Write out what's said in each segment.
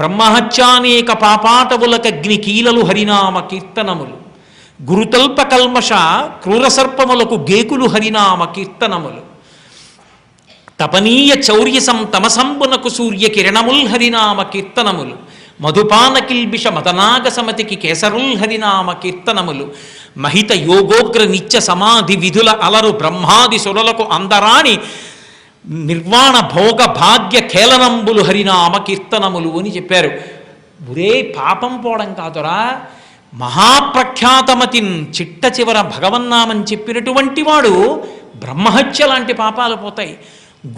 బ్రహ్మహత్యానేక పాపాటవులకగ్ని కీలలు హరినామ కీర్తనములు. గురుతల్ప కల్మష క్రూరసర్పములకు గేకులు హరినామ కీర్తనములు. తపనీయ చౌర్యసం తమసంబునకు సూర్య కిరణముల్ హరినామ కీర్తనములు. మధుపాన కిల్బిష మదనాగ సమతికి కేసరుల్ హరినామ కీర్తనములు. మహిత యోగోగ్ర నిత్య సమాధి విధుల అలరు బ్రహ్మాది సురలకు అందరాని నిర్వాణ భోగ భాగ్య కేలనంబులు హరినామ కీర్తనములు అని చెప్పారు. ఒరే పాపం పోవడం కాదురా. మహాప్రఖ్యాతమతిన్ చిట్ట చివర భగవన్నామని చెప్పినటువంటి వాడు బ్రహ్మహత్య లాంటి పాపాలు పోతాయి.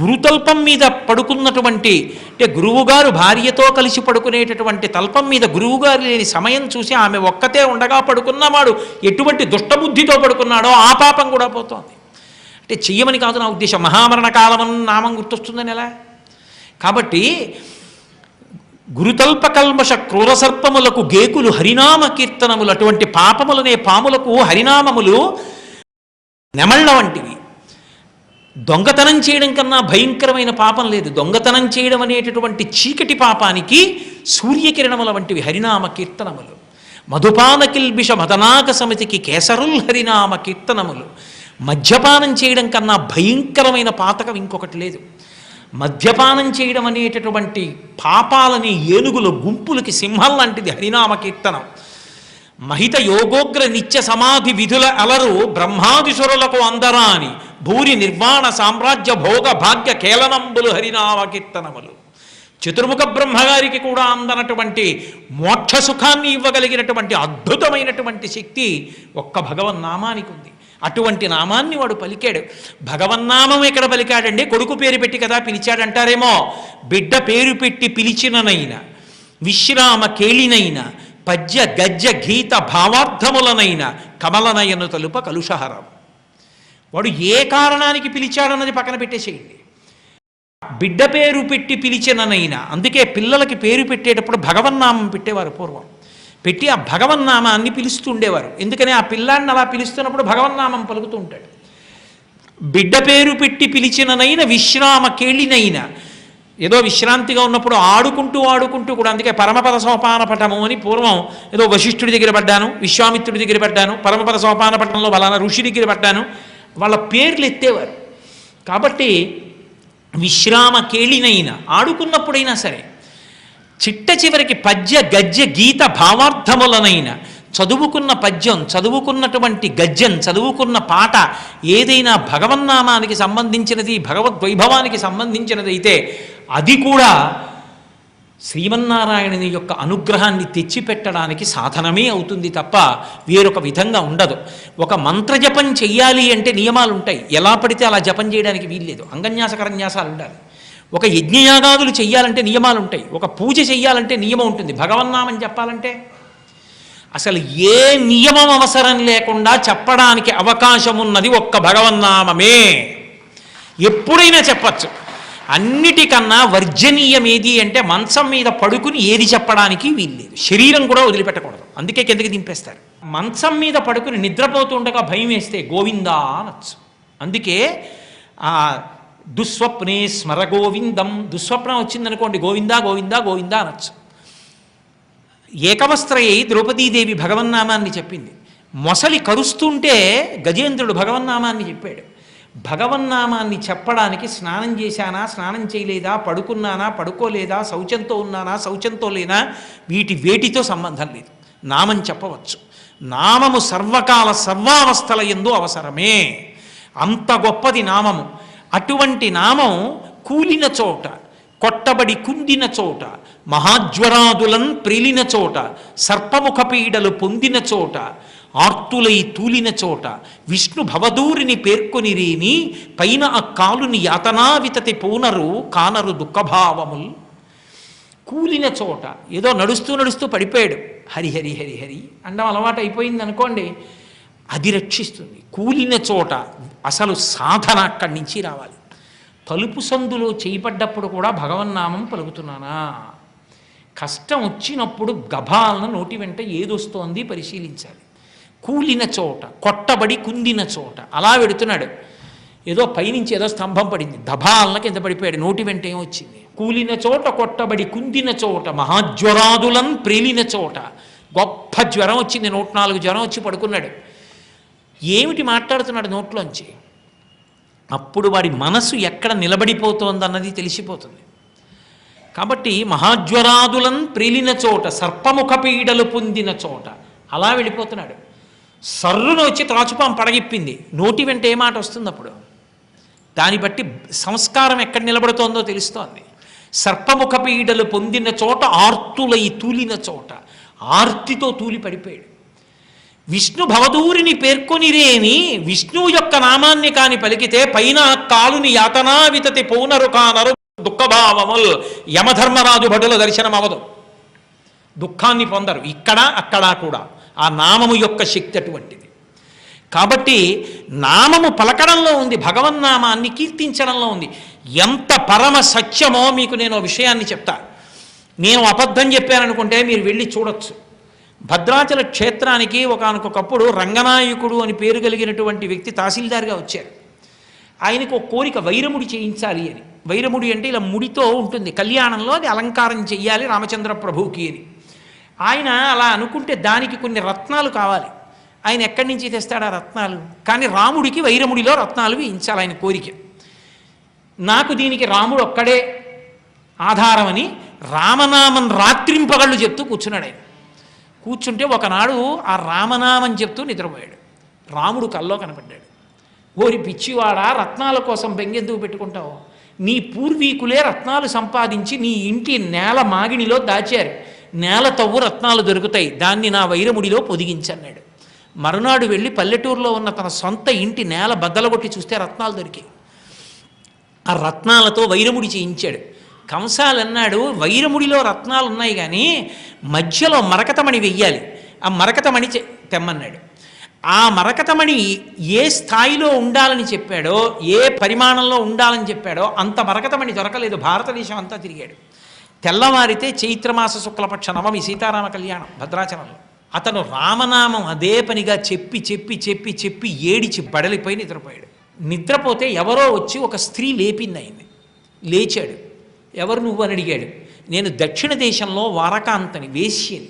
గురుతల్పం మీద పడుకున్నటువంటి అంటే గురువుగారు భార్యతో కలిసి పడుకునేటటువంటి తల్పం మీద గురువుగారు లేని సమయం చూసి ఆమె ఒక్కతే ఉండగా పడుకున్నవాడు ఎటువంటి దుష్టబుద్ధితో పడుకున్నాడో ఆ పాపం కూడా పోతోంది. అంటే చెయ్యమని కాదు నా ఉద్దేశం. మహామరణ కాలం నామం గుర్తొస్తుందని ఎలా? కాబట్టి గురుతల్ప కల్మష క్రూరసర్పములకు గేకులు హరినామ కీర్తనములు అటువంటి పాపములనే పాములకు హరినామములు నెమళ్ళ వంటివి. దొంగతనం చేయడం కన్నా భయంకరమైన పాపం లేదు. దొంగతనం చేయడం అనేటటువంటి చీకటి పాపానికి సూర్యకిరణముల వంటివి హరినామ కీర్తనములు. మధుపాన కిల్బిష మదనాక సమితికి కేసరుల్ హరినామ కీర్తనములు. మద్యపానం చేయడం కన్నా భయంకరమైన పాతకం ఇంకొకటి లేదు. మద్యపానం చేయడం అనేటటువంటి పాపాలని ఏనుగుల గుంపులకి సింహం లాంటిది హరినామ కీర్తనం. మహిత యోగోగ్ర నిత్య సమాధి విధుల అలరు బ్రహ్మాదిసురులకు అందరాని భూరి నిర్వాణ సామ్రాజ్య భోగ భాగ్య కేలనంబులు హరినామ కీర్తనములు. చతుర్ముఖ బ్రహ్మగారికి కూడా అందనటువంటి మోక్ష సుఖాన్ని ఇవ్వగలిగినటువంటి అద్భుతమైనటువంటి శక్తి ఒక్క భగవన్నామానికి ఉంది అటువంటి నామాన్ని వాడు పలికాడు. భగవన్నామం ఎక్కడ పలికాడండి? కొడుకు పేరు పెట్టి కదా పిలిచాడంటారేమో? బిడ్డ పేరు పెట్టి పిలిచిననైనా విశ్రామ కేళినైన పద్య గద్య గీత భావార్థములనైన కమలనయను తలుప కలుషహరం. వాడు ఏ కారణానికి పిలిచాడన్నది పక్కన పెట్టేసేయండి. బిడ్డ పేరు పెట్టి పిలిచిననైనా అందుకే పిల్లలకి పేరు పెట్టేటప్పుడు భగవన్నామం పెట్టేవారు పూర్వం. పెట్టి ఆ భగవన్నామాన్ని పిలుస్తూ ఉండేవారు. ఎందుకని? ఆ పిల్లాన్ని అలా పిలుస్తున్నప్పుడు భగవన్నామం పలుకుతూ ఉంటాడు. బిడ్డ పేరు పెట్టి పిలిచిననైన విశ్రామ కేళినైన ఏదో విశ్రాంతిగా ఉన్నప్పుడు ఆడుకుంటూ ఆడుకుంటూ కూడా అందుకే పరమపద సోపాన పటము అని పూర్వం ఏదో వశిష్ఠుడి దగ్గర పడ్డాను విశ్వామిత్రుడి దగ్గర పడ్డాను పరమపద సోపాన పట్టణంలో బలానా ఋషి దగ్గర పడ్డాను వాళ్ళ పేర్లు ఎత్తేవారు. కాబట్టి విశ్రామ కేళినైన ఆడుకున్నప్పుడైనా సరే చిట్ట చివరికి పద్య గద్య గీత భావార్థములనైన చదువుకున్న పద్యం చదువుకున్నటువంటి గద్యం చదువుకున్న పాట ఏదైనా భగవన్నామానికి సంబంధించినది భగవద్వైభవానికి సంబంధించినదైతే అది కూడా శ్రీమన్నారాయణుని యొక్క అనుగ్రహాన్ని తెచ్చిపెట్టడానికి సాధనమే అవుతుంది తప్ప వేరొక విధంగా ఉండదు. ఒక మంత్రజపం చెయ్యాలి అంటే నియమాలు ఉంటాయి ఎలా పడితే అలా జపం చేయడానికి వీల్లేదు. అంగన్యాస కరన్యాసాలు ఉండాలి ఒక యజ్ఞయాగాదులు చెయ్యాలంటే నియమాలు ఉంటాయి ఒక పూజ చెయ్యాలంటే నియమం ఉంటుంది. భగవన్నామని చెప్పాలంటే అసలు ఏ నియమం అవసరం లేకుండా చెప్పడానికి అవకాశం ఉన్నది ఒక్క భగవన్నామమే ఎప్పుడైనా చెప్పచ్చు. అన్నిటికన్నా వర్జనీయం ఏది అంటే మంచం మీద పడుకుని ఏది చెప్పడానికి వీల్లేదు. శరీరం కూడా వదిలిపెట్టకూడదు. అందుకే కిందకి దింపేస్తారు. మంచం మీద పడుకుని నిద్రపోతుండగా భయం వేస్తే గోవిందా అనొచ్చు. అందుకే దుస్వప్నే స్మర గోవిందం దుస్వప్నం వచ్చిందనుకోండి గోవిందా గోవిందా గోవిందా అనొచ్చు. ఏకవస్త్రయ్యి ద్రౌపదీదేవి భగవన్నామాన్ని చెప్పింది. మొసలి కరుస్తుంటే గజేంద్రుడు భగవన్నామాన్ని చెప్పాడు. భగవన్నామాన్ని చెప్పడానికి స్నానం చేశానా స్నానం చేయలేదా పడుకున్నానా పడుకోలేదా శౌచంతో ఉన్నానా శౌచంతో లేనా వీటి వేటితో సంబంధం లేదు. నామం చెప్పవచ్చు. నామము సర్వకాల సర్వావస్థల ఎందు అవసరమే. అంత గొప్పది నామము. అటువంటి నామం కూలిన చోట కొట్టబడి కుందిన చోట మహాజ్వరాదులన్ ప్రిలిన చోట సర్పముఖ పీడలు పొందిన చోట ఆర్తులై తూలిన చోట విష్ణు భవదూరిని పేర్కొనిరేని పైన ఆ కాలుని యాతనావితతి పూనరు కానరు దుఃఖభావముల్. కూలిన చోట ఏదో నడుస్తూ నడుస్తూ పడిపోయాడు. హరి హరి హరి హరి అండం అలవాటు అయిపోయింది అనుకోండి అది రక్షిస్తుంది. కూలిన చోట అసలు సాధన అక్కడి నుంచి రావాలి. తలుపు సందులో చేయబడ్డప్పుడు కూడా భగవన్నామం పలుకుతున్నానా? కష్టం వచ్చినప్పుడు గభాలను నోటి వెంట ఏదొస్తోంది పరిశీలించాలి. కూలిన చోట కొట్టబడి కుందిన చోట అలా వెడుతున్నాడు. ఏదో పైనుంచి ఏదో స్తంభం పడింది. దభాలన కింద పడిపోయాడు. నోటి వెంట ఏమొచ్చింది? కూలిన చోట కొట్టబడి కుందిన చోట మహాజ్వరాదులం ప్రేలిన చోట గొప్ప జ్వరం వచ్చింది. నూట నాలుగు జ్వరం వచ్చి పడుకున్నాడు. ఏమిటి మాట్లాడుతున్నాడు నోట్లోంచి? అప్పుడు వాడి మనసు ఎక్కడ నిలబడిపోతోందన్నది తెలిసిపోతుంది. కాబట్టి మహాజ్వరాదులం ప్రేలిన చోట సర్పముఖ పీడలు పొందిన చోట అలా వెళ్ళిపోతున్నాడు. సర్రును వచ్చి త్రాచుపాం పడగిప్పింది. నోటి వెంట ఏ మాట వస్తుంది అప్పుడు దాన్ని బట్టి సంస్కారం ఎక్కడ నిలబడుతోందో తెలుస్తోంది. సర్పముఖ పీడలు పొందిన చోట ఆర్తులై తూలిన చోట ఆర్తితో తూలి పడిపోయాడు విష్ణు భవదూరిని పేర్కొనిరేని విష్ణువు యొక్క నామాన్ని కాని పలికితే పైన కాలుని యాతనా వితతి పౌనరుకానరు దుఃఖభావముల్ యమధర్మరాజు భటుల దర్శనం అవదు దుఃఖాన్ని పొందరు. ఇక్కడ అక్కడ కూడా ఆ నామము యొక్క శక్తి అటువంటిది. కాబట్టి నామము పలకడంలో ఉంది భగవన్నామాన్ని కీర్తించడంలో ఉంది. ఎంత పరమ సత్యమో మీకు నేను ఓ విషయాన్ని చెప్తా. నేను అబద్ధం చెప్పాననుకుంటే మీరు వెళ్ళి చూడొచ్చు. భద్రాచల క్షేత్రానికి ఒకనకొకప్పుడు రంగనాయకుడు అని పేరు కలిగినటువంటి వ్యక్తి తహసీల్దార్గా వచ్చారు. ఆయనకు ఒక కోరిక వైరముడి చేయించాలి అని. వైరముడి అంటే ఇలా ముడితో ఉంటుంది. కళ్యాణంలో అది అలంకారం చెయ్యాలి రామచంద్ర ప్రభువుకి అని. ఆయన అలా అనుకుంటే దానికి కొన్ని రత్నాలు కావాలి. ఆయన ఎక్కడి నుంచి తెస్తాడు ఆ రత్నాలు? కానీ రాముడికి వైరముడిలో రత్నాలు వేయించాలి ఆయన కోరిక. నాకు దీనికి రాముడు ఒక్కడే ఆధారమని రామనామం రాత్రింపగళ్ళు చెప్తూ కూర్చున్నాడు ఆయన. కూర్చుంటే ఒకనాడు ఆ రామనామం చెప్తూ నిద్రపోయాడు. రాముడు కల్లో కనపడ్డాడు. ఓరి పిచ్చివాడా రత్నాల కోసం బెంగెందుకు పెట్టుకుంటావు? నీ పూర్వీకులే రత్నాలు సంపాదించి నీ ఇంటి నేల మాగిణిలో దాచారు. నేల తవ్వు రత్నాలు దొరుకుతాయి. దాన్ని నా వైరముడిలో పొదిగించన్నాడు. మరునాడు వెళ్ళి పల్లెటూరులో ఉన్న తన సొంత ఇంటి నేల బద్దలగొట్టి చూస్తే రత్నాలు దొరికాయి. ఆ రత్నాలతో వైరముడి చేయించాడు. కంసాలు అన్నాడు వైరముడిలో రత్నాలు ఉన్నాయి కానీ మధ్యలో మరకతమణి వెయ్యాలి. ఆ మరకతమణి చె- తెమ్మన్నాడు. ఆ మరకతమణి ఏ స్థాయిలో ఉండాలని చెప్పాడో ఏ పరిమాణంలో ఉండాలని చెప్పాడో అంత మరకతమణి దొరకలేదు. భారతదేశం అంతా తిరిగాడు. తెల్లవారితే చైత్రమాస శుక్లపక్ష నవమి సీతారామ కళ్యాణం భద్రాచలంలో. అతను రామనామం అదే పనిగా చెప్పి చెప్పి చెప్పి చెప్పి ఏడిచి బడలిపోయి నిద్రపోయాడు. నిద్రపోతే ఎవరో వచ్చి ఒక స్త్రీ లేపింది అయింది లేచాడు. ఎవరు నువ్వు అని అడిగాడు. నేను దక్షిణ దేశంలో వారకాంతని వేశ్యని.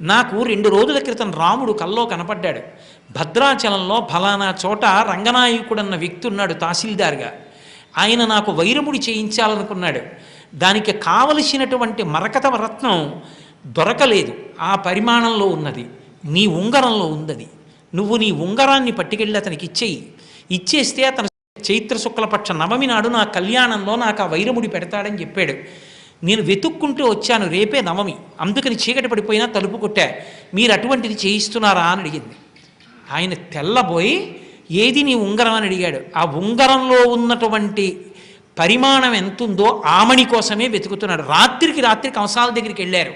నాకు రెండు రోజుల క్రితం రాముడు కల్లో కనపడ్డాడు. భద్రాచలంలో ఫలానా చోట రంగనాయకుడన్న వ్యక్తి ఉన్నాడు తహసీల్దార్గా. ఆయన నాకు వైరముడి చేయించాలనుకున్నాడు. దానికి కావలసినటువంటి మరకత రత్నం దొరకలేదు. ఆ పరిమాణంలో ఉన్నది. నీ ఉంగరంలో ఉందది నువ్వు నీ ఉంగరాన్ని పట్టుకెళ్ళి అతనికి ఇచ్చేయి. ఇచ్చేస్తే అతను చైత్ర శుక్లపక్ష నవమి నాడు నా కళ్యాణంలో నాకు ఆ వైరముడి పెడతాడని చెప్పాడు. నేను వెతుక్కుంటూ వచ్చాను రేపే నవమి. అందుకని చీకటి పడిపోయినా తలుపు కొట్టా. మీరు అటువంటిది చేయిస్తున్నారా అని అడిగింది. ఆయన తెల్లబోయి ఏది నీ ఉంగరం? అని అడిగాడు. ఆ ఉంగరంలో ఉన్నటువంటి పరిమాణం ఎంతుందో ఆమణి కోసమే వెతుకుతున్నాడు. రాత్రికి రాత్రి కంసాల దగ్గరికి వెళ్ళారు.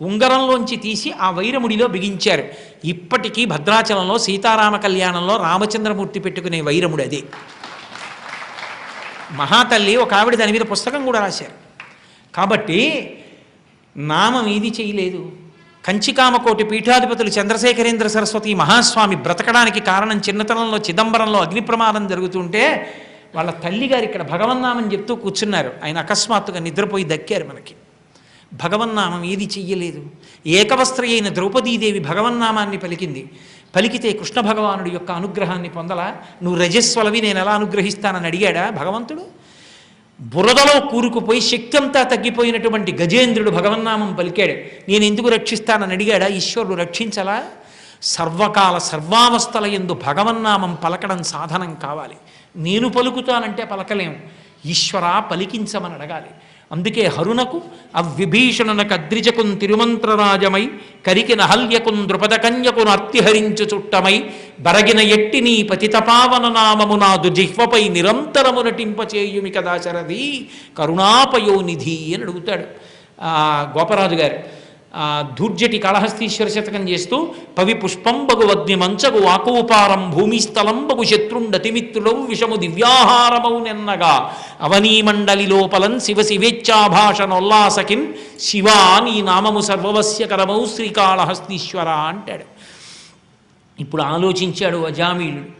ఉంగరంలోంచి తీసి ఆ వైరముడిలో బిగించారు. ఇప్పటికీ భద్రాచలంలో సీతారామ కళ్యాణంలో రామచంద్రమూర్తి పెట్టుకునే వైరముడు అది. మహాతల్లి ఒక ఆవిడ దాని మీద పుస్తకం కూడా రాశారు. కాబట్టి నామం ఏది చేయలేదు. కంచికామకోటి పీఠాధిపతులు చంద్రశేఖరేంద్ర సరస్వతి మహాస్వామి బ్రతకడానికి కారణం చిన్నతనంలో చిదంబరంలో అగ్ని ప్రమాదం జరుగుతుంటే వాళ్ళ తల్లిగారు ఇక్కడ భగవన్నామని చెప్తూ కూర్చున్నారు. ఆయన అకస్మాత్తుగా నిద్రపోయి దక్కారు మనకి. భగవన్నామం ఏది చెయ్యలేదు. ఏకవస్త్ర అయిన ద్రౌపదీదేవి భగవన్నామాన్ని పలికింది. పలికితే కృష్ణ భగవానుడి యొక్క అనుగ్రహాన్ని పొందలా? నువ్వు రజస్వలవి నేను ఎలా అనుగ్రహిస్తానని అడిగాడా భగవంతుడు? బురదలో కూరుకుపోయి శక్తి అంతా తగ్గిపోయినటువంటి గజేంద్రుడు భగవన్నామం పలికాడు. నేను ఎందుకు రక్షిస్తానని అడిగాడా? ఈశ్వరుడు రక్షించలా? సర్వకాల సర్వావస్థల ఎందు భగవన్నామం పలకడం సాధనం కావాలి. నేను పలుకుతానంటే పలకలేం. ఈశ్వరా పలికించమని అడగాలి. అందుకే హరునకు అవ్విభీషణునకు అద్రిజకున్ తిరుమంత్రరాజమై కరికి నహల్యకున్ ద్రుపద కన్యకును అత్తిహరించు చుట్టమై బరగిన ఎట్టి నీ పతితపావన నామము నాదు జిహ్వపై నిరంతరము నటింపచేయుమి కదా శరది కరుణాపయోనిధి అని అడుగుతాడు. గోపరాజు గారు ధూర్జటి కాళహస్తీశ్వర శతకం చేస్తూ పవి పుష్పంబగు వగ్ని మంచగు వాకోపారం భూమిస్థలంబగు శత్రుండతిమిత్రుడౌ విషము దివ్యాహారమౌ నెన్నగా. అవనీమండలి లోపలం శివ శివేచ్ఛాభాషణోల్లాసకిన్ శివా నీ నామము సర్వవస్యకరమౌ శ్రీకాళహస్తీశ్వర అంటాడు. ఇప్పుడు ఆలోచించాడు అజామీలుడు.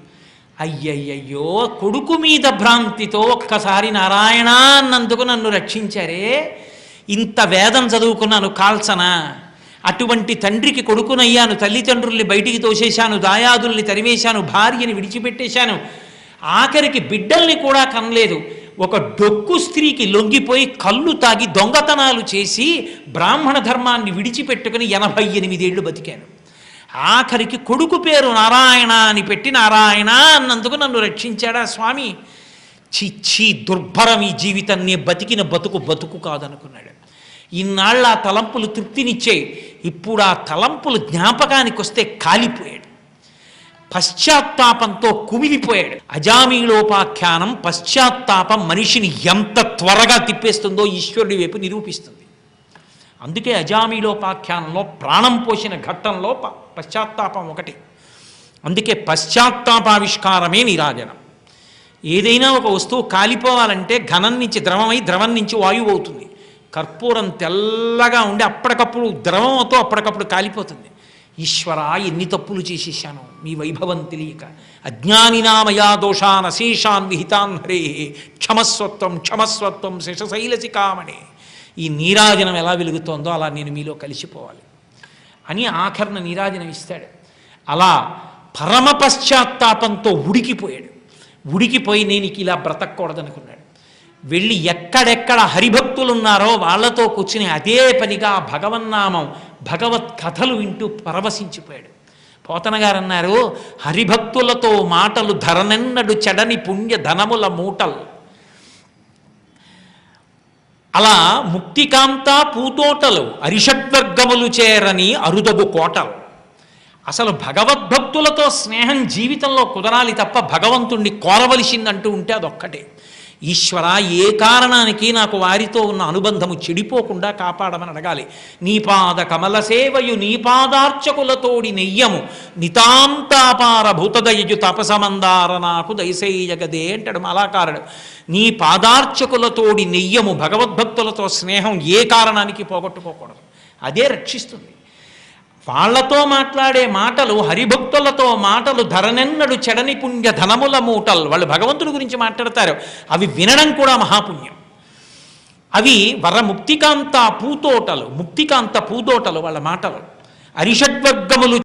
అయ్యయ్యయ్యో కొడుకు మీద భ్రాంతితో ఒక్కసారి నారాయణ అన్నందుకు నన్ను రక్షించారే ఇంత వేదం చదువుకున్నాను కాల్చనా? అటువంటి తండ్రికి కొడుకునయ్యాను తల్లిదండ్రుల్ని బయటికి తోసేశాను దాయాదుల్ని తరివేశాను భార్యని విడిచిపెట్టేశాను. ఆఖరికి బిడ్డల్ని కూడా కనలేదు. ఒక డొక్కు స్త్రీకి లొంగిపోయి కళ్ళు తాగి దొంగతనాలు చేసి బ్రాహ్మణ ధర్మాన్ని విడిచిపెట్టుకుని ఎనభై ఎనిమిదేళ్ళు బతికాను. ఆఖరికి కొడుకు పేరు నారాయణ అని పెట్టి నారాయణ అన్నందుకు నన్ను రక్షించాడా స్వామి? చిచ్చి దుర్భరం ఈ జీవితాన్ని బతికిన బతుకు బతుకు కాదనుకున్నాడు. ఇన్నాళ్ళ ఆ తలంపులు తృప్తినిచ్చాయి. ఇప్పుడు ఆ తలంపులు జ్ఞాపకానికి వస్తే కాలిపోయాడు. పశ్చాత్తాపంతో కుమిలిపోయాడు. అజామీలోపాఖ్యానం పశ్చాత్తాపం మనిషిని ఎంత త్వరగా తిప్పేస్తుందో ఈశ్వరుడి వైపు నిరూపిస్తుంది. అందుకే అజామీలోపాఖ్యానంలో ప్రాణం పోసిన ఘట్టంలో ప- పశ్చాత్తాపం ఒకటి. అందుకే పశ్చాత్తాపావిష్కారమే నిరాజనం. ఏదైనా ఒక వస్తువు కాలిపోవాలంటే ఘనం నుంచి ద్రవమై ద్రవం నుంచి వాయువు అవుతుంది. కర్పూరం తెల్లగా ఉండి అప్పటికప్పుడు ద్రవంతో అప్పటికప్పుడు కాలిపోతుంది. ఈశ్వర ఎన్ని తప్పులు చేసేసాను మీ వైభవం తెలియక. అజ్ఞానినామయా దోషాన్ అశేషాన్ విహితాన్ హరే క్షమస్వత్వం క్షమస్వత్వం శశశైలసికామణి ఈ నీరాజనం ఎలా వెలుగుతోందో అలా నేను మీలో కలిసిపోవాలి. అని ఆఖరణ నీరాజనం ఇస్తాడు. అలా పరమ పశ్చాత్తాపంతో ఉడికిపోయాడు. ఉడికిపోయి నేను ఇలా బ్రతకూడదనుకున్నాడు. వెళ్ళి ఎక్కడెక్కడ హరిభక్తులు ఉన్నారో వాళ్ళతో కూర్చుని అదే పనిగా భగవన్నామం భగవత్ కథలు వింటూ పరవశించిపోయాడు. పోతన గారు అన్నారు హరిభక్తులతో మాటలు ధరనెన్నడు చెడని పుణ్య ధనముల మూటలు. అలా ముక్తికాంత పూతోటలు అరిషడ్వర్గములు చేరని అరుదగు కోటలు. అసలు భగవద్భక్తులతో స్నేహం జీవితంలో కుదరాలి తప్ప భగవంతుణ్ణి కోరవలసిందంటూ ఉంటే అదొక్కటే. ఈశ్వర ఏ కారణానికి నాకు వారితో ఉన్న అనుబంధము చెడిపోకుండా కాపాడమని అడగాలి. నీ పాద కమల సేవయు నీ పాదార్చకులతోడి నెయ్యము నితాంతాపార భూతదయజు తపసమందార నాకు దయసేయగదే అంటాడు మాలాకారుడు. నీ పాదార్చకులతోడి నెయ్యము భగవద్భక్తులతో స్నేహం ఏ కారణానికి పోగొట్టుకోకూడదు. అదే రక్షిస్తుంది. వాళ్ళతో మాట్లాడే మాటలు హరిభక్తులతో మాటలు ధరనెన్నడు చెడని పుణ్య ధనముల మూటలు వాళ్ళు భగవంతుడి గురించి మాట్లాడతారు. అవి వినడం కూడా మహాపుణ్యం. అవి వరముక్తికాంత పూతోటలు ముక్తికాంత పూతోటలు వాళ్ళ మాటలు. అరిషడ్వర్గములు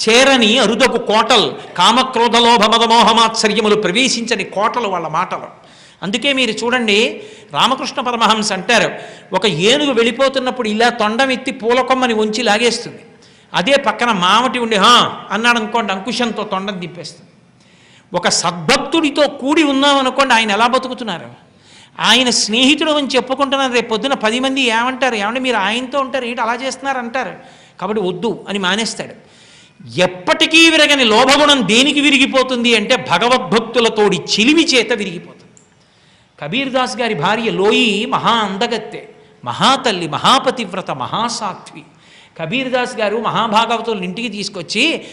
చేరని అరుదకు కోటలు కామక్రోధలోభ మదమోహమాత్సర్యములు ప్రవేశించని కోటలు వాళ్ళ మాటలు. అందుకే మీరు చూడండి రామకృష్ణ పరమహంస అంటారు ఒక ఏనుగు వెళ్ళిపోతున్నప్పుడు ఇలా తొండం ఎత్తి పూలకొమ్మని ఉంచి లాగేస్తుంది. అదే పక్కన మామటి ఉండి హా అన్నాడు అనుకోండి అంకుశంతో తొండం దింపేస్తుంది ఒక సద్భక్తుడితో కూడి ఉన్నామనుకోండి ఆయన ఎలా బతుకుతున్నారు? ఆయన స్నేహితుడు అని చెప్పుకుంటున్నారు రేపు పొద్దున పది మంది ఏమంటారు? ఏమంటే మీరు ఆయనతో ఉంటారు? ఏంటి అలా చేస్తున్నారు? అంటారు. కాబట్టి వద్దు అని మానేస్తాడు. ఎప్పటికీ విరగని లోభగుణం దేనికి విరిగిపోతుంది అంటే భగవద్భక్తులతోడి చిలిమి చేత విరిగిపోతుంది. కబీర్దాస్ గారి భార్య లోయి మహా అందగత్తె మహాతల్లి మహాపతివ్రత మహాసాత్వి కబీర్ దాస్ గారు మహాభాగవతులను ఇంటికి తీసుకొచ్చి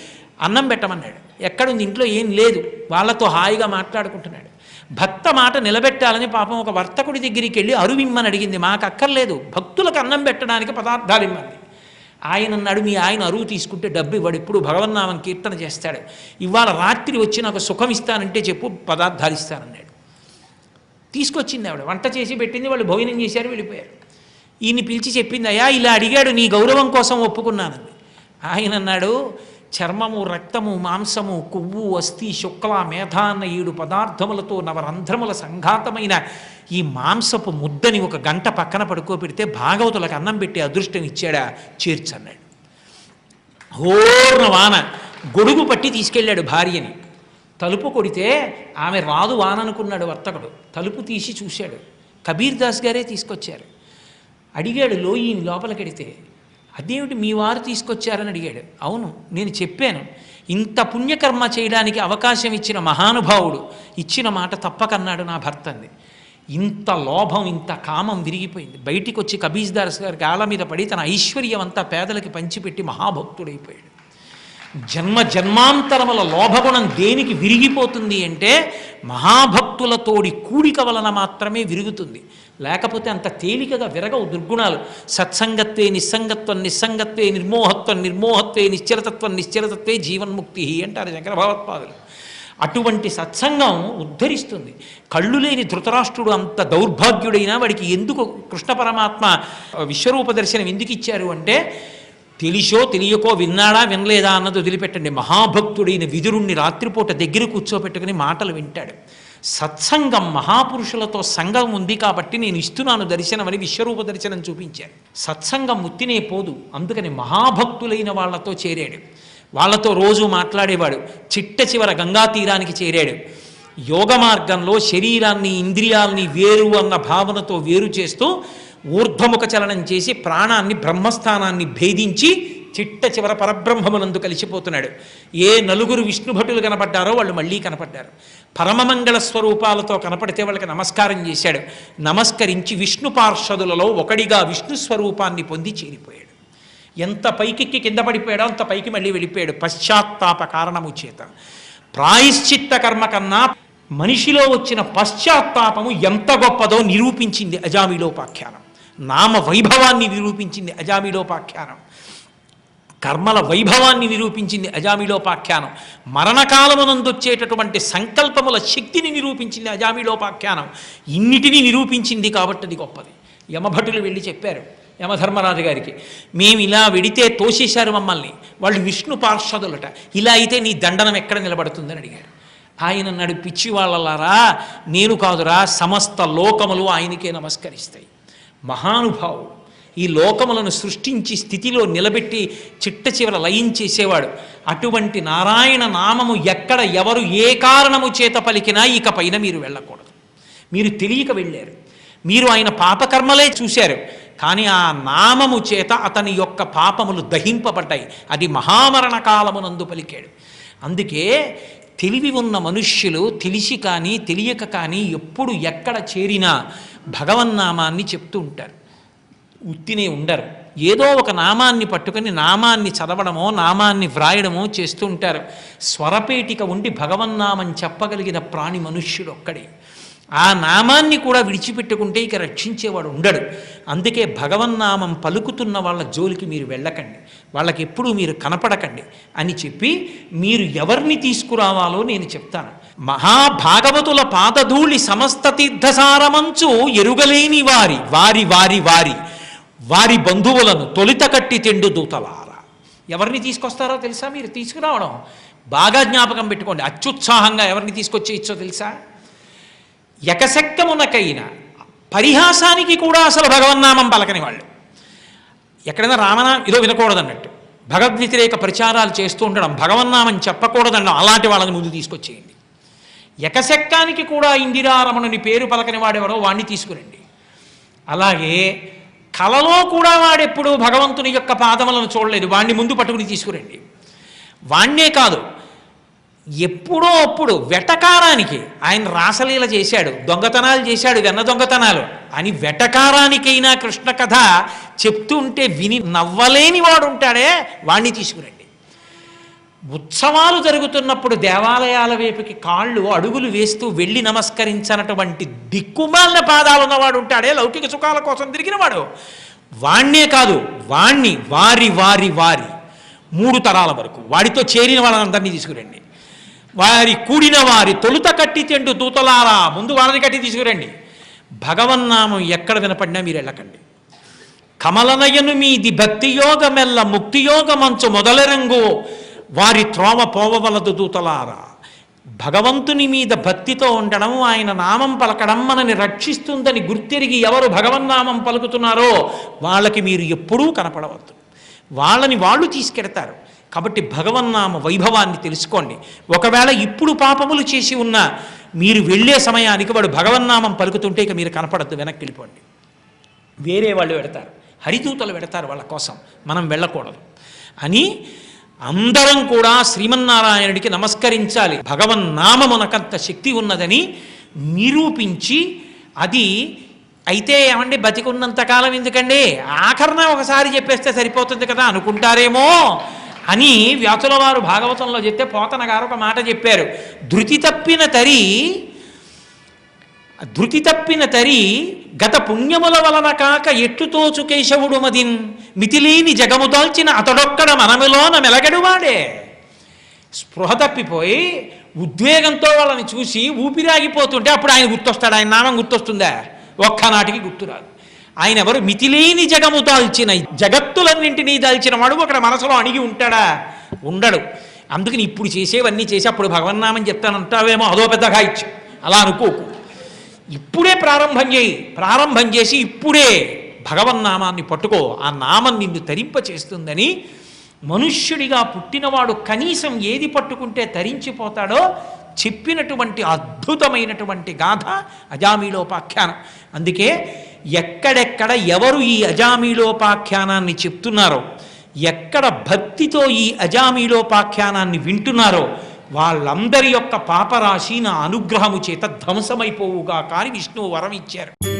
అన్నం పెట్టమన్నాడు. ఎక్కడుంది? ఇంట్లో ఏం లేదు. వాళ్ళతో హాయిగా మాట్లాడుకుంటున్నాడు. భక్త మాట నిలబెట్టాలని పాపం ఒక వర్తకుడి దగ్గరికి వెళ్ళి అరువిమ్మని అడిగింది. మాకు అక్కర్లేదు భక్తులకు అన్నం పెట్టడానికి పదార్థాలు ఇమ్మంది. ఆయన అన్నాడు మీ ఆయన అరువు తీసుకుంటే డబ్బు ఇవ్వడు. ఇప్పుడు భగవన్నామం కీర్తన చేస్తాడు. ఇవాళ రాత్రి వచ్చి నాకు సుఖం ఇస్తానంటే చెప్పు పదార్థాలు ఇస్తానన్నాడు. తీసుకొచ్చింది ఆవిడ. వంట చేసి పెట్టింది. వాళ్ళు భోజనం చేశారు వెళ్ళిపోయారు. ఈయన్ని పిలిచి చెప్పింది అయ్యా ఇలా అడిగాడు నీ గౌరవం కోసం ఒప్పుకున్నానండి ఆయన అన్నాడు చర్మము రక్తము మాంసము కొవ్వు అస్థి శుక్ల మేధ అన్న ఏడు పదార్థములతో నవరంధ్రముల సంఘాతమైన ఈ మాంసపు ముద్దని ఒక గంట పక్కన పడుకోబెడితే భాగవతులకు అన్నం పెట్టి అదృష్టం ఇచ్చాడా? చేర్చన్నాడు హోర్న వాన గొడుగు పట్టి తీసుకెళ్ళాడు భార్యని. తలుపు కొడితే ఆమె రాదు వాననుకున్నాడు వర్తకుడు. తలుపు తీసి చూశాడు. కబీర్ దాస్ గారే తీసుకొచ్చారు. అడిగాడు లోయిని లోపలికెడితే అదేమిటి మీ వారు తీసుకొచ్చారని అడిగాడు. అవును నేను చెప్పాను. ఇంత పుణ్యకర్మ చేయడానికి అవకాశం ఇచ్చిన మహానుభావుడు ఇచ్చిన మాట తప్పకన్నాడు నా భర్త అంది. ఇంత లోభం ఇంత కామం విరిగిపోయింది. బయటికి వచ్చి కబీజ్ గారి గాల మీద పడి తన ఐశ్వర్యం అంతా పేదలకి పంచిపెట్టి మహాభక్తుడైపోయాడు. జన్మ జన్మాంతరముల లోభగుణం దేనికి విరిగిపోతుంది అంటే మహాభక్తులతోడి కూడిక వలన మాత్రమే విరుగుతుంది. లేకపోతే అంత తేలికగా విరగవు దుర్గుణాలు. సత్సంగత్వే నిస్సంగత్వం నిస్సంగత్వే నిర్మోహత్వం నిర్మోహత్వే నిశ్చలతత్వం నిశ్చలతత్వే జీవన్ముక్తి అంటారు శంకరభావత్పాదులు అటువంటి సత్సంగం ఉద్ధరిస్తుంది. కళ్ళు లేని ధృతరాష్ట్రుడు అంత దౌర్భాగ్యుడైనా వాడికి ఎందుకు కృష్ణ పరమాత్మ విశ్వరూప దర్శనం ఎందుకు ఇచ్చారు అంటే తెలిసో తెలియకో విన్నాడా వినలేదా అన్నది వదిలిపెట్టండి. మహాభక్తుడైన విదురుణ్ణి రాత్రిపూట దగ్గర కూర్చోబెట్టుకుని మాటలు వింటాడు. సత్సంగం మహాపురుషులతో సంఘం ఉంది కాబట్టి నేను ఇస్తున్నాను దర్శనం అని విశ్వరూప దర్శనం చూపించాడు. సత్సంగం ముత్తినే పోదు అందుకని మహాభక్తులైన వాళ్ళతో చేరాడు. వాళ్ళతో రోజు మాట్లాడేవాడు. చిట్ట చివర గంగా తీరానికి చేరాడు. యోగ మార్గంలో శరీరాన్ని ఇంద్రియాల్ని వేరు అన్న భావనతో వేరు చేస్తూ ఊర్ధ్వముఖ చలనం చేసి ప్రాణాన్ని బ్రహ్మస్థానాన్ని భేదించి చిట్ట చివర పరబ్రహ్మమునందు కలిసిపోతున్నాడు. ఏ నలుగురు విష్ణుభటులు కనపడ్డారో వాళ్ళు మళ్ళీ కనపడ్డారు. పరమమంగళ స్వరూపాలతో కనపడితే వాళ్ళకి నమస్కారం చేశాడు. నమస్కరించి విష్ణు పార్షదులలో ఒకడిగా విష్ణు స్వరూపాన్ని పొంది చేరిపోయాడు. ఎంత పైకెక్కి కింద పడిపోయాడో అంత పైకి మళ్ళీ వెళ్ళిపోయాడు. పశ్చాత్తాప కారణము చేత. ప్రాయశ్చిత్త కర్మ కన్నా మనిషిలో వచ్చిన పశ్చాత్తాపము ఎంత గొప్పదో నిరూపించింది అజామిలోపాఖ్యానం. నామ వైభవాన్ని నిరూపించింది అజామిలోపాఖ్యానం. కర్మల వైభవాన్ని నిరూపించింది అజామిలోపాఖ్యానం. మరణకాలమునందొచ్చేటటువంటి సంకల్పముల శక్తిని నిరూపించింది అజామిలోపాఖ్యానం. ఇన్నిటినీ నిరూపించింది కాబట్టి అది గొప్పది. యమభటులు వెళ్ళి చెప్పారు యమధర్మరాజు గారికి మేము ఇలా వెడితే తోసేశారు మమ్మల్ని. వాళ్ళు విష్ణు పార్షదులట. ఇలా అయితే నీ దండనం ఎక్కడ నిలబడుతుందని అడిగారు. ఆయన అన్నాడు పిచ్చి వాళ్ళలారా నేను కాదురా సమస్త లోకములు ఆయనకే నమస్కరిస్తాయి. మహానుభావుడు. ఈ లోకములను సృష్టించి స్థితిలో నిలబెట్టి చిట్ట చివర లయించేసేవాడు అటువంటి నారాయణ నామము ఎక్కడ ఎవరు ఏ కారణము చేత పలికినా ఇక పైన మీరు వెళ్ళకూడదు. మీరు తెలియక వెళ్ళారు. మీరు ఆయన పాపకర్మలే చూశారు. కానీ ఆ నామము చేత అతని యొక్క పాపములు దహింపబడ్డాయి. అది మహామరణ కాలమునందు పలికాడు. అందుకే తెలివి ఉన్న మనుష్యులు తెలిసి కానీ తెలియక కానీ ఎప్పుడు ఎక్కడ చేరినా భగవన్నామాన్ని చెప్తూ ఉంటారు. ఉత్తినే ఉండరు. ఏదో ఒక నామాన్ని పట్టుకొని నామాన్ని చదవడమో నామాన్ని వ్రాయడమో చేస్తూ ఉంటారు. స్వరపేటిక ఉండి భగవన్నామం చెప్పగలిగిన ప్రాణి మనుష్యుడు ఒక్కడే. ఆ నామాన్ని కూడా విడిచిపెట్టుకుంటే ఇక రక్షించేవాడు ఉండడు. అందుకే భగవన్నామం పలుకుతున్న వాళ్ళ జోలికి మీరు వెళ్ళకండి. వాళ్ళకి ఎప్పుడూ మీరు కనపడకండి అని చెప్పి మీరు ఎవరిని తీసుకురావాలో నేను చెప్తాను. మహాభాగవతుల పాదధూళి సమస్త తీర్థసారమంచు ఎరుగలేని వారి వారి వారి వారి వారి బంధువులను తొలిత కట్టి తెండు దూతలారా. ఎవరిని తీసుకొస్తారో తెలుసా మీరు? తీసుకురావడం. బాగా జ్ఞాపకం పెట్టుకోండి. అత్యుత్సాహంగా ఎవరిని తీసుకొచ్చేయచ్చో తెలుసా? ఎకశక్తమునకైన పరిహాసానికి కూడా అసలు భగవన్నామం పలకని వాళ్ళు. ఎక్కడైనా రామనా ఇదో వినకూడదన్నట్టు. భగవద్వ్యతిరేక ప్రచారాలు చేస్తూ ఉండడం భగవన్నామం చెప్పకూడదండం అలాంటి వాళ్ళని ముందు తీసుకొచ్చేయండి. ఎకశక్కానికి కూడా ఇందిరారమణుని పేరు పలకని వాడెవరో వాణ్ణి తీసుకురండి. అలాగే కలలో కూడా వాడెప్పుడు భగవంతుని యొక్క పాదములను చూడలేదు. వాణ్ణి ముందు పట్టుకుని తీసుకురండి. వాణ్ణే కాదు ఎప్పుడో అప్పుడు వెటకారానికి ఆయన రాసలీల చేశాడు దొంగతనాలు చేశాడు వెన్న దొంగతనాలు. అని వెటకారానికైనా కృష్ణ కథ చెప్తుంటే విని నవ్వలేని వాడు ఉంటాడే వాణ్ణి తీసుకురండి. ఉత్సవాలు జరుగుతున్నప్పుడు దేవాలయాల వైపుకి కాళ్ళు అడుగులు వేస్తూ వెళ్ళి నమస్కరించనటువంటి దిక్కుమాలిన పాదాలు ఉన్నవాడు ఉంటాడే లౌకిక సుఖాల కోసం తిరిగినవాడు. వాణ్ణే కాదు వాణ్ణి వారి వారి వారి. మూడు తరాల వరకు. వాడితో చేరిన వాళ్ళందరినీ తీసుకురండి. వారి కూడిన వారి తొలుత కట్టి తెండు దూతలారా ముందు వాళ్ళని కట్టి తీసుకురండి. భగవన్నామం ఎక్కడ వినపడినా మీరు వెళ్ళకండి. కమలనయను మీది భక్తియోగ మెల్ల ముక్తియోగ మంచు మొదల మొదలరంగు వారి త్రోవ పోవవలదు దూతలారా. భగవంతుని మీద భక్తితో ఉండడం ఆయన నామం పలకడం మనని రక్షిస్తుందని గుర్తెరిగి ఎవరు భగవన్నామం పలుకుతున్నారో వాళ్ళకి మీరు ఎప్పుడూ కనపడవద్దు. వాళ్ళని వాళ్ళు తీసుకెడతారు. కాబట్టి భగవన్నామ వైభవాన్ని తెలుసుకోండి. ఒకవేళ ఇప్పుడు పాపములు చేసి ఉన్నా మీరు వెళ్ళే సమయానికి వాడు భగవన్నామం పలుకుతుంటే ఇక మీరు కనపడద్దు వెనక్కి వెళ్ళిపోండి. వేరే వాళ్ళు పెడతారు. హరిదూతలు పెడతారు వాళ్ళ కోసం. మనం వెళ్ళకూడదు. అని అందరం కూడా శ్రీమన్నారాయణుడికి నమస్కరించాలి. భగవన్నామమునకంత శక్తి ఉన్నదని నిరూపించి అది అయితే ఏమండి బతికున్నంతకాలం ఎందుకండి? ఆఖరణ ఒకసారి చెప్పేస్తే సరిపోతుంది కదా అనుకుంటారేమో? అని వ్యాసుల వారు భాగవతంలో చెప్తే పోతన గారు ఒక మాట చెప్పారు. ధృతి తప్పిన తరి ధృతి తప్పిన తరి గత పుణ్యముల వలన కాక ఎట్టుతోచు కేశవుడు మదిన్? మితిలేని జగము దాల్చిన అతడొక్కడ మనములోన మెలగడువాడే. స్పృహ తప్పిపోయి ఉద్వేగంతో వాళ్ళని చూసి ఊపిరాగిపోతుంటే అప్పుడు ఆయన గుర్తొస్తాడు. ఆయన నామం గుర్తొస్తుందా? ఒక్కనాటికి గుర్తురాదు. ఆయన ఎవరు మితిలేని జగము దాల్చిన జగత్తులన్నింటినీ దాల్చిన వాడు అక్కడ మనసులో అణిగి ఉంటాడా? ఉండడు. అందుకని ఇప్పుడు చేసేవన్నీ చేసి అప్పుడు భగవన్నామని చెప్తానంటావేమో అదో పెద్దగా ఇచ్చు. అలా అనుకోకు. ఇప్పుడే ప్రారంభం చేయి. ప్రారంభం చేసి ఇప్పుడే భగవన్నామాన్ని పట్టుకో. ఆ నామం నిన్ను తరింప చేస్తుందని మనుష్యుడిగా పుట్టినవాడు కనీసం ఏది పట్టుకుంటే తరించిపోతాడో చెప్పినటువంటి అద్భుతమైనటువంటి గాథ అజామీలోపాఖ్యానం. అందుకే ఎక్కడెక్కడ ఎవరు ఈ అజామీలోపాఖ్యానాన్ని చెప్తున్నారో ఎక్కడ భక్తితో ఈ అజామీలోపాఖ్యానాన్ని వింటున్నారో వాళ్ళందరి యొక్క పాపరాశి నా అనుగ్రహము చేత ధ్వంసమైపోవుగా కానీ విష్ణువు వరం ఇచ్చారు